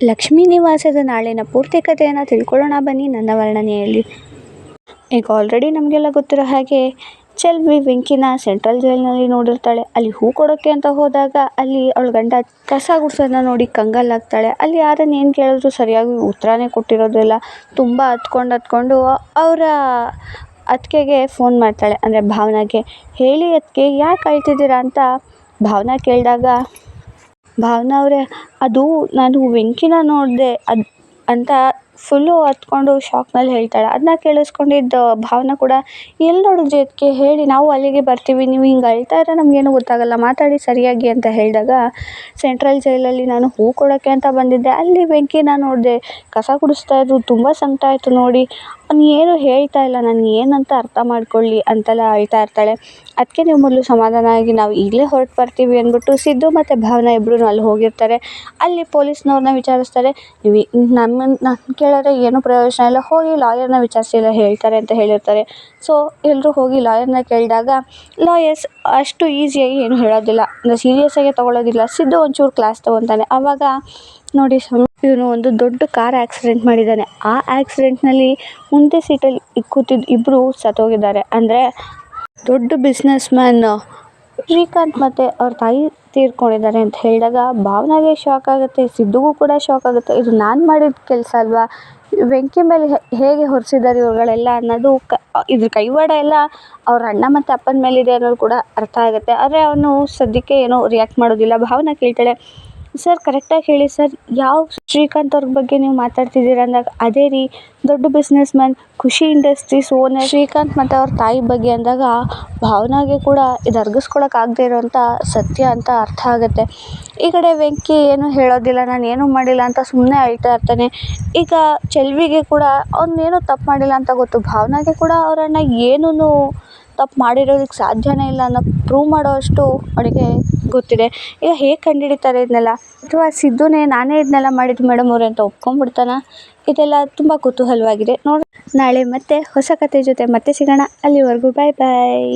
ಲಕ್ಷ್ಮೀ ನಿವಾಸದ ನಾಳಿನ ಪೂರ್ತಿ ಕಥೆಯನ್ನು ತಿಳ್ಕೊಳ್ಳೋಣ ಬನ್ನಿ ನನ್ನ ವರ್ಣನೆಯಲ್ಲಿ ಈಗ ಆಲ್ರೆಡಿ ನಮಗೆಲ್ಲ ಗೊತ್ತಿರೋ ಹಾಗೆ ಚೆಲ್ವಿ ವೆಂಕಿನ ಸೆಂಟ್ರಲ್ ಜೈಲ್ನಲ್ಲಿ ನೋಡಿರ್ತಾಳೆ. ಅಲ್ಲಿ ಹೂ ಕೊಡೋಕ್ಕೆ ಅಂತ ಹೋದಾಗ ಅಲ್ಲಿ ಅವಳ ಗಂಡ ಕಸ ಗುಡ್ಸೋದನ್ನ ನೋಡಿ ಕಂಗಲ್ಲಾಗ್ತಾಳೆ ಅಲ್ಲಿ ಯಾರನ್ನು ಏನು ಕೇಳಿದ್ರು ಸರಿಯಾಗಿ ಉತ್ತರನೇ ಕೊಟ್ಟಿರೋದಿಲ್ಲ. ತುಂಬ ಹತ್ಕೊಂಡು ಹತ್ಕೊಂಡು ಅವರ ಅತ್ತಿಗೆಗೆ ಫೋನ್ ಮಾಡ್ತಾಳೆ. ಅಂದರೆ ಭಾವನಾಗೆ, ಹೇಳಿ ಅದಕ್ಕೆ ಯಾಕೆ ಅಳ್ತಿದ್ದೀರಾ? ಅಂತ ಭಾವನಾ ಕೇಳಿದಾಗ ಭಾವನಾ ಅವರೇ ಅದು ನಾನು ವೆಂಕಿನ ನೋಡಿದೆ ಅದು ಅಂತ ಫುಲ್ಲು ಹತ್ಕೊಂಡು ಶಾಕ್ನಲ್ಲಿ ಹೇಳ್ತಾಳೆ. ಅದನ್ನ ಕೇಳಿಸ್ಕೊಂಡಿದ್ದ ಭಾವನ ಕೂಡ ಎಲ್ಲಿ ನೋಡಿದ್ರಿ ಅದಕ್ಕೆ ಹೇಳಿ, ನಾವು ಅಲ್ಲಿಗೆ ಬರ್ತೀವಿ, ನೀವು ಹಿಂಗೆ ಅಳ್ತಾ ಇದ್ರೆ ನಮಗೇನು ಗೊತ್ತಾಗಲ್ಲ, ಮಾತಾಡಿ ಸರಿಯಾಗಿ, ಅಂತ ಹೇಳಿದಾಗ, ಸೆಂಟ್ರಲ್ ಜೈಲಲ್ಲಿ ನಾನು ಹೂ ಕೊಡೋಕ್ಕೆ ಅಂತ ಬಂದಿದ್ದೆ. ಅಲ್ಲಿ ವೆಂಕಿನ ನೋಡಿದೆ, ಕಸ ಗುಡಿಸ್ತಾ ಇದ್ರು, ತುಂಬ ಸಂಕಟ ಆಯಿತು ನೋಡಿ. ಅವ್ನು ಏನು ಹೇಳ್ತಾ ಇಲ್ಲ, ನಾನು ಏನಂತ ಅರ್ಥ ಮಾಡ್ಕೊಳ್ಳಿ, ಅಂತೆಲ್ಲ ಅಳ್ತಾ ಇರ್ತಾಳೆ. ಅದಕ್ಕೆ ನೀವು ಮೊದಲು ಸಮಾಧಾನ ಆಗಿ, ನಾವು ಈಗಲೇ ಹೊರಟು ಬರ್ತೀವಿ, ಅಂದ್ಬಿಟ್ಟು ಸಿದ್ದು ಮತ್ತು ಭಾವನಾ ಇಬ್ಬರೂ ಅಲ್ಲಿ ಹೋಗಿರ್ತಾರೆ. ಅಲ್ಲಿ ಪೊಲೀಸ್ನವ್ರನ್ನ ವಿಚಾರಿಸ್ತಾರೆ ನೀವು ನಮ್ಮನ್ನು ನನ್ನ ಕೇಳಿದ್ರೆ ಏನೂ ಪ್ರಯೋಜನ ಇಲ್ಲ. ಹೋಗಿ ಲಾಯರ್ನ ವಿಚಾರಿಸಿ ಎಲ್ಲ ಹೇಳ್ತಾರೆ ಅಂತ ಹೇಳಿರ್ತಾರೆ. ಸೊ ಎಲ್ಲರೂ ಹೋಗಿ ಲಾಯರ್ನ ಕೇಳಿದಾಗ ಲಾಯರ್ಸ್ ಅಷ್ಟು ಈಸಿಯಾಗಿ ಏನು ಹೇಳೋದಿಲ್ಲ. ಅಂದರೆ ಸೀರಿಯಸ್ಸಾಗೆ ತೊಗೊಳೋದಿಲ್ಲ ಸಿದ್ದು ಒಂಚೂರು ಕ್ಲಾಸ್ ತೊಗೊತಾನೆ. ಆವಾಗ ನೋಡಿ ಇವನು ಒಂದು ದೊಡ್ಡ ಕಾರ್ ಆಕ್ಸಿಡೆಂಟ್ ಮಾಡಿದ್ದಾನೆ ಆ ಆಕ್ಸಿಡೆಂಟ್ನಲ್ಲಿ ಮುಂದೆ ಸೀಟಲ್ಲಿ ಕೂತಿದ್ದ ಇಬ್ಬರು ಸತ್ತೋಗಿದ್ದಾರೆ. ಅಂದರೆ ದೊಡ್ಡ ಬಿಸ್ನೆಸ್ ಮ್ಯಾನ್ ಶ್ರೀಕಾಂತ್ ಮತ್ತು ಅವ್ರ ತಾಯಿ ತೀರ್ಕೊಂಡಿದ್ದಾರೆ ಅಂತ ಹೇಳಿದಾಗ, ಭಾವನಾಗೆ ಶಾಕ್ ಆಗುತ್ತೆ, ಸಿದ್ದುಗೂ ಕೂಡ ಶಾಕ್ ಆಗುತ್ತೆ. ಇದು ನಾನು ಮಾಡಿದ ಕೆಲಸ ಅಲ್ವಾ? ಬೆಂಕಿ ಮೇಲೆ ಹೇಗೆ ಹೊರಿಸಿದ್ದಾರೆ ಇವುಗಳೆಲ್ಲ ಅನ್ನೋದು ಕ, ಇದ್ರ ಕೈವಾಡ ಎಲ್ಲ ಅವ್ರ ಅಣ್ಣ ಮತ್ತು ಅಪ್ಪನ ಮೇಲಿದೆ ಅನ್ನೋದು ಕೂಡ ಅರ್ಥ ಆಗುತ್ತೆ. ಆದರೆ ಅವನು ಸದ್ಯಕ್ಕೆ ಏನೂ ರಿಯಾಕ್ಟ್ ಮಾಡೋದಿಲ್ಲ. ಭಾವನಾ ಕೇಳ್ತಾಳೆ ಸರ್ ಕರೆಕ್ಟಾಗಿ ಹೇಳಿ ಸರ್. ಯಾವ ಶ್ರೀಕಾಂತ್ ಅವ್ರ ಬಗ್ಗೆ ನೀವು ಮಾತಾಡ್ತಿದ್ದೀರ ಅಂದಾಗ ಅದೇ ರೀ, ದೊಡ್ಡ businessman Khushi industries owner Srikanth ಮತ್ತು ಅವ್ರ ತಾಯಿ ಬಗ್ಗೆ ಅಂದಾಗ ಭಾವನಾಗೆ ಕೂಡ ಇದು ಅರ್ಗಿಸ್ಕೊಳಕ್ಕೆ ಆಗದೆ ಇರೋವಂಥ ಸತ್ಯ ಅಂತ ಅರ್ಥ ಆಗುತ್ತೆ. ಈ ಕಡೆ ವೆಂಕಿ ಏನೂ ಹೇಳೋದಿಲ್ಲ, ನಾನು ಏನೂ ಮಾಡಿಲ್ಲ ಅಂತ ಸುಮ್ಮನೆ ಅಳ್ತಾ ಇರ್ತಾನೆ. ಈಗ ಚೆಲ್ವಿಗೆ ಕೂಡ ಅವ್ನು ಏನೂ ತಪ್ಪು ಮಾಡಿಲ್ಲ ಅಂತ ಗೊತ್ತು. ಭಾವನಾಗೆ ಕೂಡ ಅವರನ್ನ ಏನೂ ತಪ್ಪು ಮಾಡಿರೋದಕ್ಕೆ ಸಾಧ್ಯನೇ ಇಲ್ಲ ಅನ್ನೋ ಪ್ರೂವ್ ಮಾಡೋವಷ್ಟು ಅವಳಿಗೆ ಗೊತ್ತಿದೆ. ಈಗ ಹೇಗೆ ಕಂಡುಹಿಡಿತಾರೆ ಇದನ್ನೆಲ್ಲ? ಅಥವಾ ಸಿದ್ದುನೇ ನಾನೇ ಇದನ್ನೆಲ್ಲ ಮಾಡಿದ್ದು ಮೇಡಮ್ ಅವರೇ ಅಂತ ಒಪ್ಕೊಂಡ್ಬಿಡ್ತಾನ? ಇದೆಲ್ಲ ತುಂಬ ಕುತೂಹಲವಾಗಿದೆ. ನೋಡಿ ನಾಳೆ ಮತ್ತೆ ಹೊಸ ಕತೆ ಜೊತೆ ಮತ್ತೆ ಸಿಗೋಣ. ಅಲ್ಲಿವರೆಗೂ ಬಾಯ್ ಬಾಯ್